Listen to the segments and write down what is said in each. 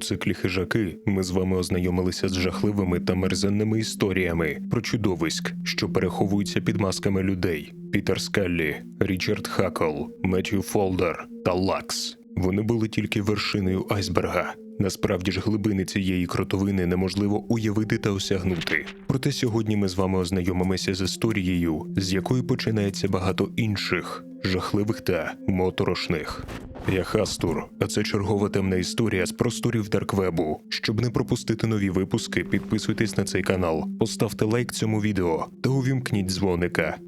циклі хижаки ми з вами ознайомилися з жахливими та мерзенними історіями про чудовиськ, що переховуються під масками людей. Пітер Скаллі, Річард Хакл, Меттью Фолдер та Лакс. Вони були тільки вершиною айсберга. Насправді ж глибини цієї кротовини неможливо уявити та осягнути. Проте сьогодні ми з вами ознайомимося з історією, з якої починається багато інших жахливих та моторошних. Я Хастур, а це чергова темна історія з просторів Дарквебу. Щоб не пропустити нові випуски, підписуйтесь на цей канал, поставте лайк цьому відео та увімкніть дзвоника.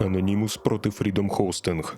Анонімус проти Freedom Hosting.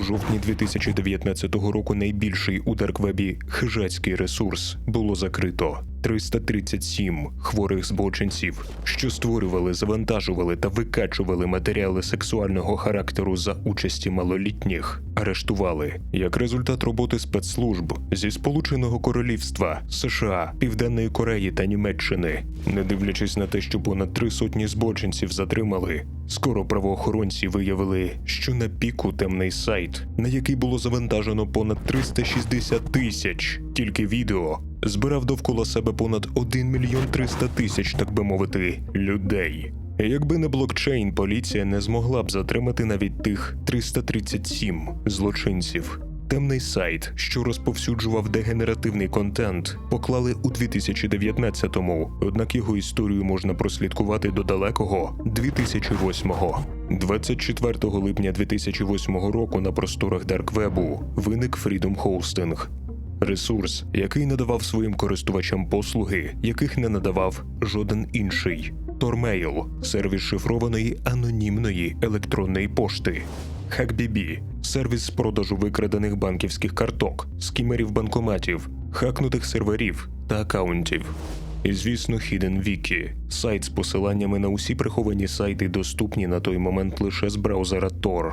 У жовтні 2019 року найбільший у Дарквебі хижацький ресурс було закрито. 337 хворих збочинців, що створювали, завантажували та викачували матеріали сексуального характеру за участі малолітніх, арештували як результат роботи спецслужб зі Сполученого Королівства, США, Південної Кореї та Німеччини. Не дивлячись на те, що понад три сотні збочинців затримали, скоро правоохоронці виявили, що на піку темний сайт, на який було завантажено понад 360 тисяч тільки відео, збирав довкола себе понад 1 мільйон 300 тисяч, так би мовити, людей. Якби не блокчейн, поліція не змогла б затримати навіть тих 337 злочинців. Темний сайт, що розповсюджував дегенеративний контент, поклали у 2019-му, однак його історію можна прослідкувати до далекого 2008-го. 24 липня 2008 року на просторах Дарквебу виник Freedom Hosting, ресурс, який надавав своїм користувачам послуги, яких не надавав жоден інший. Тормейл сервіс шифрованої анонімної електронної пошти. HackBB – сервіс з продажу викрадених банківських карток, скімерів банкоматів, хакнутих серверів та акаунтів. І, звісно, Hidden Wiki – сайт з посиланнями на усі приховані сайти, доступні на той момент лише з браузера Tor.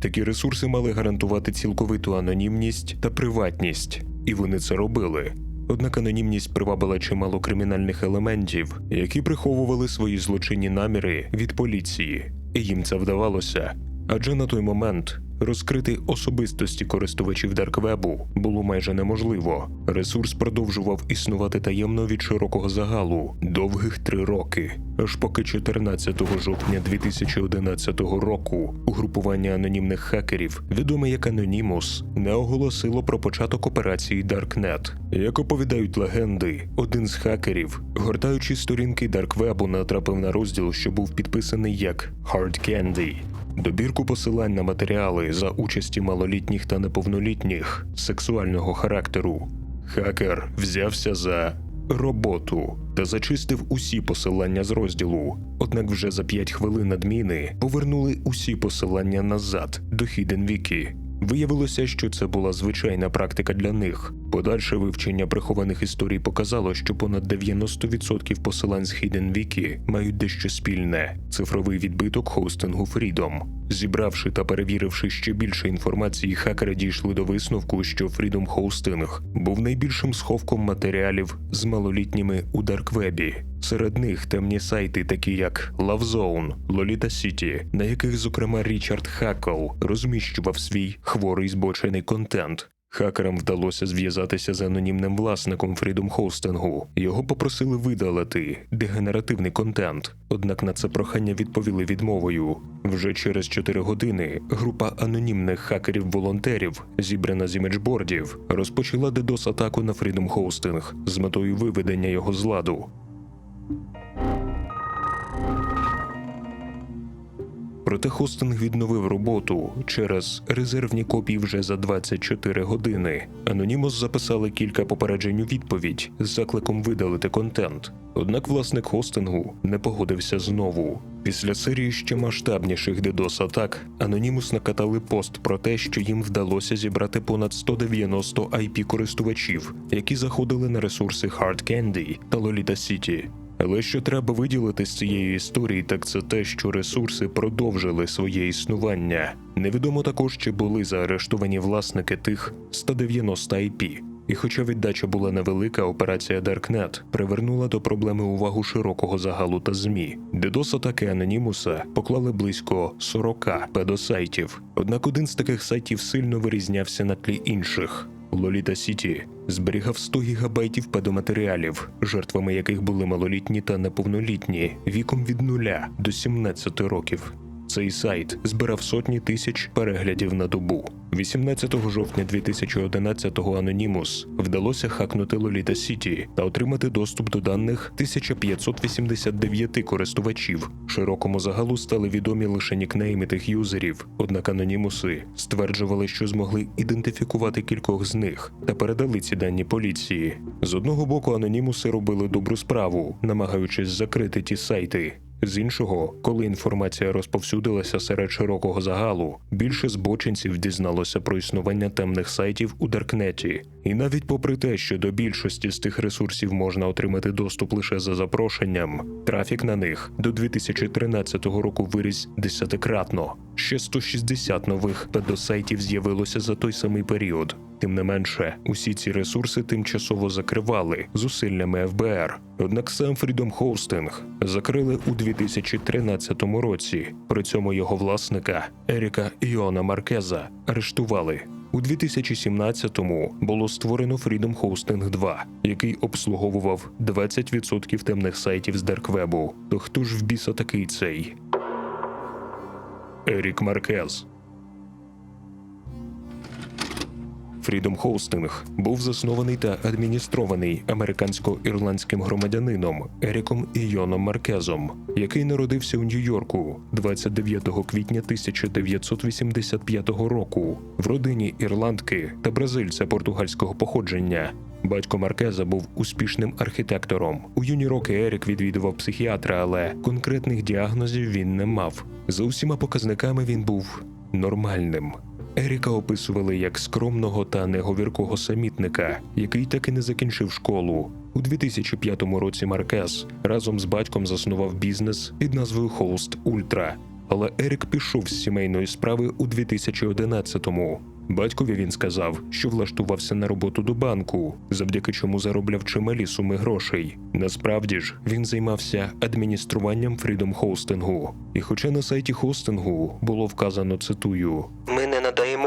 Такі ресурси мали гарантувати цілковиту анонімність та приватність, і вони це робили. Однак анонімність привабила чимало кримінальних елементів, які приховували свої злочинні наміри від поліції, і їм це вдавалося. Адже на той момент розкрити особистості користувачів Дарквебу було майже неможливо. Ресурс продовжував існувати таємно від широкого загалу довгих три роки, аж поки 14 жовтня 2011 року угрупування анонімних хакерів, відоме як Anonymous, не оголосило про початок операції Darknet. Як оповідають легенди, один з хакерів, гортаючи сторінки Дарквебу, натрапив на розділ, що був підписаний як Hard Candy. Добірку посилань на матеріали за участі малолітніх та неповнолітніх сексуального характеру. Хакер взявся за роботу та зачистив усі посилання з розділу. Однак вже за 5 хвилин адміни повернули усі посилання назад до Hidden Wiki. Виявилося, що це була звичайна практика для них. Подальше вивчення прихованих історій показало, що понад 90% посилань з Hidden Wiki мають дещо спільне цифровий відбиток хостингу Freedom. Зібравши та перевіривши ще більше інформації, хакери дійшли до висновку, що Freedom Hosting був найбільшим сховком матеріалів з малолітніми у Дарквебі. Серед них темні сайти, такі як LoveZone, Lolita City, на яких, зокрема, Річард Хакл розміщував свій хворий збочений контент. Хакерам вдалося зв'язатися з анонімним власником Freedom Hosting. Його попросили видалити дегенеративний контент. Однак на це прохання відповіли відмовою. Вже через 4 години група анонімних хакерів-волонтерів, зібрана з іміджбордів, розпочала DDoS атаку на Freedom Hosting з метою виведення його з ладу. Проте хостинг відновив роботу через резервні копії вже за 24 години. Анонімос записали кілька попереджень у відповідь з закликом видалити контент. Однак власник хостингу не погодився знову. Після серії ще масштабніших DDoS атак Anonymous накатали пост про те, що їм вдалося зібрати понад 190 IP користувачів, які заходили на ресурси Hard Candy та Lolita City. Але що треба виділити з цієї історії, так це те, що ресурси продовжили своє існування. Невідомо також, чи були заарештовані власники тих 190 IP. І хоча віддача була невелика, операція Даркнет привернула до проблеми увагу широкого загалу та ЗМІ. DDoS-атаки Анонімуса поклали близько 40 педосайтів. Однак один з таких сайтів сильно вирізнявся на тлі інших. Лоліта Сіті зберігав 100 гігабайтів педоматеріалів, жертвами яких були малолітні та неповнолітні віком від 0 до 17 років. Цей сайт збирав сотні тисяч переглядів на добу. 18 жовтня 2011-го Anonymous вдалося хакнути Лоліта Сіті та отримати доступ до даних 1589 користувачів. Широкому загалу стали відомі лише нікнейми тих юзерів. Однак анонімуси стверджували, що змогли ідентифікувати кількох з них та передали ці дані поліції. З одного боку, анонімуси робили добру справу, намагаючись закрити ті сайти. З іншого, коли інформація розповсюдилася серед широкого загалу, більше збочинців дізналося про існування темних сайтів у Даркнеті. І навіть попри те, що до більшості з тих ресурсів можна отримати доступ лише за запрошенням, трафік на них до 2013 року виріс десятикратно. Ще 160 нових педосайтів з'явилося за той самий період. Тим не менше, усі ці ресурси тимчасово закривали зусиллями ФБР. Однак сам Freedom Hosting закрили у 2013 році. При цьому його власника Еріка Іона Маркеза арештували. У 2017-му було створено Freedom Hosting 2, який обслуговував 20% темних сайтів з Дарквебу. То хто ж в біса такий цей? Ерік Маркез. Freedom Hosting був заснований та адміністрований американсько-ірландським громадянином Еріком Ійоном Маркезом, який народився у Нью-Йорку 29 квітня 1985 року в родині ірландки та бразильця португальського походження. Батько Маркеза був успішним архітектором. У юні роки Ерік відвідував психіатра, але конкретних діагнозів він не мав. За усіма показниками він був нормальним. Еріка описували як скромного та неговіркого самітника, який так і не закінчив школу. У 2005 році Маркес разом з батьком заснував бізнес під назвою Холст Ультра. Але Ерік пішов з сімейної справи у 2011-му. Батькові він сказав, що влаштувався на роботу до банку, завдяки чому заробляв чималі суми грошей. Насправді ж він займався адмініструванням Freedom Hosting. І хоча на сайті хостингу було вказано цитую: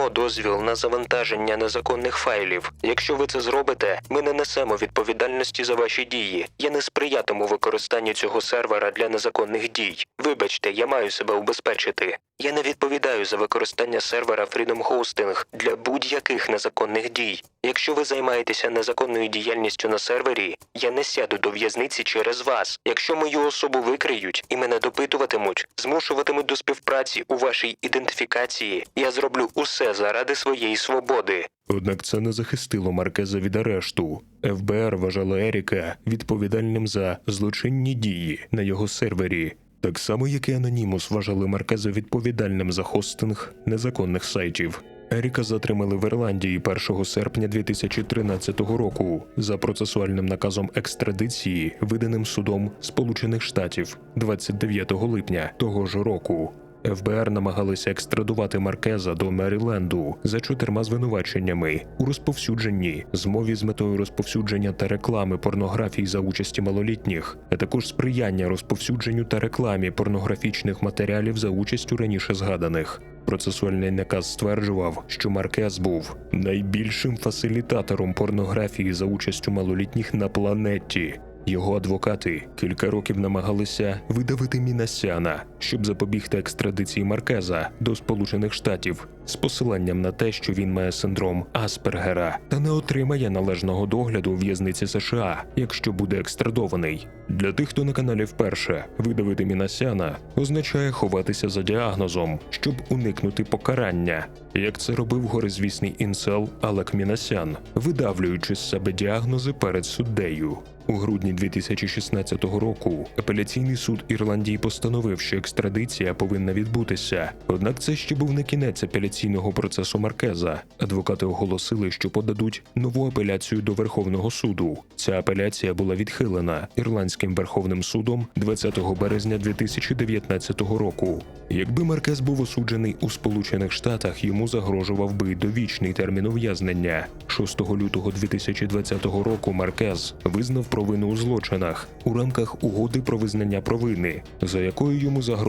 Надаємо дозвіл на завантаження незаконних файлів. Якщо ви це зробите, ми не несемо відповідальності за ваші дії. Я не сприятиму використанню цього сервера для незаконних дій. Вибачте, я маю себе убезпечити. Я не відповідаю за використання сервера Freedom Hosting для будь-яких незаконних дій. Якщо ви займаєтеся незаконною діяльністю на сервері, я не сяду до в'язниці через вас. Якщо мою особу викриють і мене допитуватимуть, змушуватимуть до співпраці у вашій ідентифікації, я зроблю усе заради своєї свободи. Однак це не захистило Маркеза від арешту. ФБР вважало Еріка відповідальним за злочинні дії на його сервері. Так само, як і Анонімус вважали Маркеза відповідальним за хостинг незаконних сайтів. Еріка затримали в Ірландії 1 серпня 2013 року за процесуальним наказом екстрадиції, виданим судом Сполучених Штатів 29 липня того ж року. ФБР намагалися екстрадувати Маркеза до Меріленду за чотирма звинуваченнями у розповсюдженні, змові з метою розповсюдження та реклами порнографії за участі малолітніх, а також сприяння розповсюдженню та рекламі порнографічних матеріалів за участю раніше згаданих. Процесуальний наказ стверджував, що Маркез був найбільшим фасилітатором порнографії за участю малолітніх на планеті. Його адвокати кілька років намагалися видавити Мінасяна, щоб запобігти екстрадиції Маркеза до Сполучених Штатів з посиланням на те, що він має синдром Аспергера та не отримає належного догляду у в'язниці США, якщо буде екстрадований. Для тих, хто на каналі вперше видавити Мінасяна, означає ховатися за діагнозом, щоб уникнути покарання, як це робив горизвісний інсел Алек Мінасян, видавлюючи з себе діагнози перед суддею. У грудні 2016 року апеляційний суд Ірландії постановив, що екстрадиція повинна відбутися. Однак це ще був не кінець апеляційного процесу Маркеза. Адвокати оголосили, що подадуть нову апеляцію до Верховного суду. Ця апеляція була відхилена ірландським верховним судом 20 березня 2019 року. Якби Маркез був осуджений у Сполучених Штатах, йому загрожував би довічний термін ув'язнення. 6 лютого 2020 року Маркез визнав провину у злочинах у рамках угоди про визнання провини, за якою йому загрожував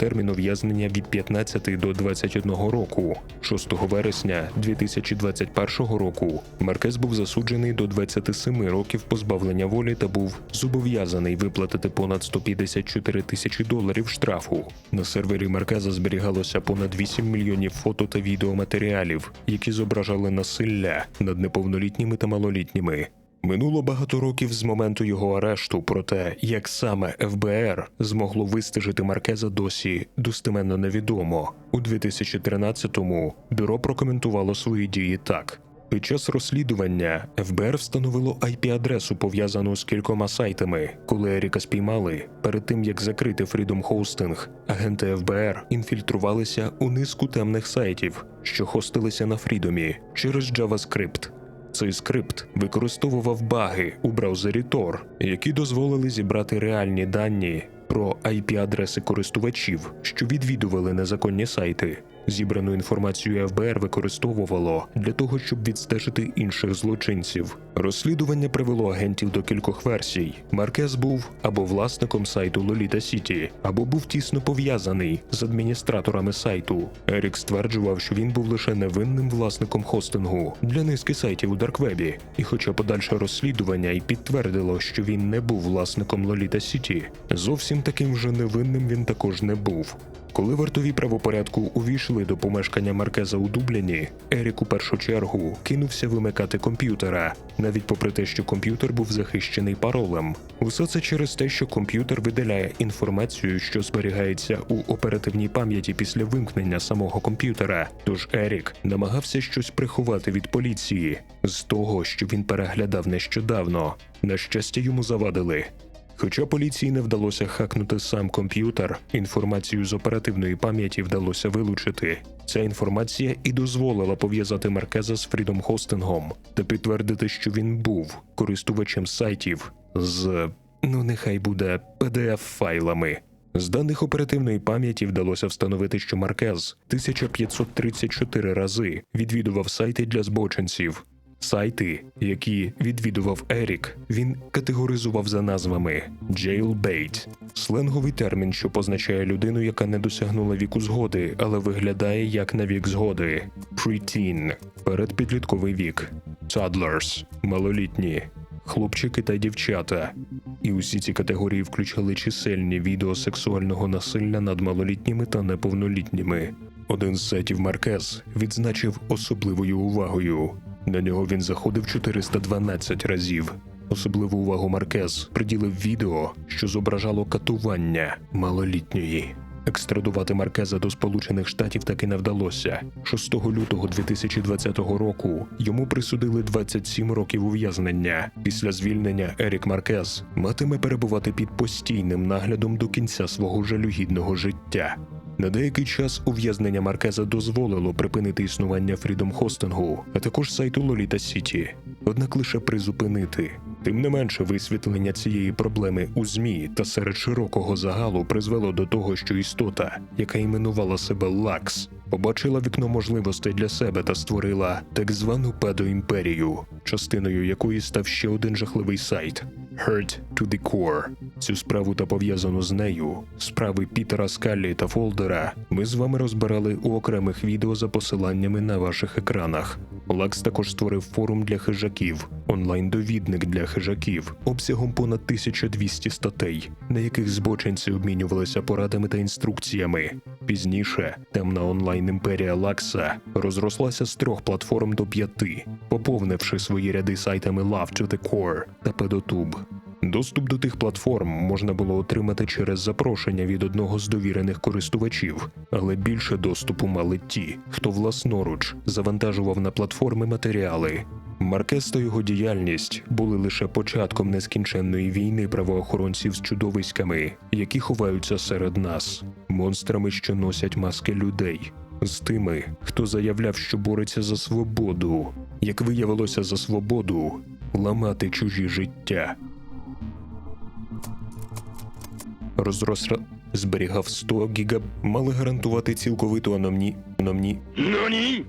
термін ув'язнення від 15 до 21 року. 6 вересня 2021 року Маркез був засуджений до 27 років позбавлення волі та був зобов'язаний виплатити понад 154 тисячі доларів штрафу. На сервері Маркеза зберігалося понад 8 мільйонів фото та відеоматеріалів, які зображали насилля над неповнолітніми та малолітніми. Минуло багато років з моменту його арешту, проте як саме ФБР змогло вистежити Маркеза досі достеменно невідомо. У 2013-му бюро прокоментувало свої дії так. Під час розслідування ФБР встановило IP-адресу, пов'язану з кількома сайтами. Коли Еріка спіймали, перед тим як закрити Freedom Hosting, агенти ФБР інфільтрувалися у низку темних сайтів, що хостилися на Фрідомі через JavaScript. Цей скрипт використовував баги у браузері Tor, які дозволили зібрати реальні дані про IP-адреси користувачів, що відвідували незаконні сайти. Зібрану інформацію ФБР використовувало для того, щоб відстежити інших злочинців. Розслідування привело агентів до кількох версій. Маркез був або власником сайту Лоліта Сіті, або був тісно пов'язаний з адміністраторами сайту. Ерік стверджував, що він був лише невинним власником хостингу для низки сайтів у Дарквебі. І хоча подальше розслідування й підтвердило, що він не був власником Лоліта Сіті, зовсім таким вже невинним він також не був. Коли вартові правопорядку увійшли до помешкання Маркеза у Дубліні, Ерік у першу чергу кинувся вимикати комп'ютера, навіть попри те, що комп'ютер був захищений паролем. Усе це через те, що комп'ютер видаляє інформацію, що зберігається у оперативній пам'яті після вимкнення самого комп'ютера. Тож Ерік намагався щось приховати від поліції з того, що він переглядав нещодавно. На щастя, йому завадили. Хоча поліції не вдалося хакнути сам комп'ютер, інформацію з оперативної пам'яті вдалося вилучити. Ця інформація і дозволила пов'язати Маркеза з Freedom Hosting та підтвердити, що він був користувачем сайтів з ну нехай буде pdf файлами З даних оперативної пам'яті вдалося встановити, що Маркез 1534 рази відвідував сайти для збочинців. Сайти, які відвідував Ерік, він категоризував за назвами Jailbait – сленговий термін, що позначає людину, яка не досягнула віку згоди, але виглядає як на вік згоди. Preteen – передпідлітковий вік. Toddlers – малолітні. Хлопчики та дівчата. І усі ці категорії включали чисельні відео сексуального насилля над малолітніми та неповнолітніми. Один з сайтів Маркез відзначив особливою увагою. На нього він заходив 412 разів. Особливу увагу Маркез приділив відео, що зображало катування малолітньої. Екстрадувати Маркеза до Сполучених Штатів таки не вдалося. 6 лютого 2020 року йому присудили 27 років ув'язнення. Після звільнення Ерік Маркез матиме перебувати під постійним наглядом до кінця свого жалюгідного життя. На деякий час ув'язнення Маркеза дозволило припинити існування Freedom Hosting, а також сайту Lolita City. Однак лише призупинити. Тим не менше, висвітлення цієї проблеми у ЗМІ та серед широкого загалу призвело до того, що істота, яка іменувала себе Лакс, побачила вікно можливостей для себе та створила так звану педоімперію, частиною якої став ще один жахливий сайт Hurt to the Core. Цю справу та пов'язану з нею справи Пітера Скаллі та Фолдера ми з вами розбирали у окремих відео за посиланнями на ваших екранах. Лакс також створив форум для хижаків, онлайн-довідник для хижаків обсягом понад 1200 статей, на яких збочинці обмінювалися порадами та інструкціями. Пізніше темна онлайн-імперія Лакса розрослася з трьох платформ до п'яти, поповнивши свої ряди сайтами Love to the Core та Pedotube. Доступ до тих платформ можна було отримати через запрошення від одного з довірених користувачів, але більше доступу мали ті, хто власноруч завантажував на платформи матеріали. Маркес та його діяльність були лише початком нескінченної війни правоохоронців з чудовиськами, які ховаються серед нас. монстрами, що носять маски людей, з тими, хто заявляв, що бореться за свободу, як виявилося за свободу, ламати чужі життя. Розросра зберігав 100 гігаб, мали гарантувати цілковиту аномні... аномні... NANI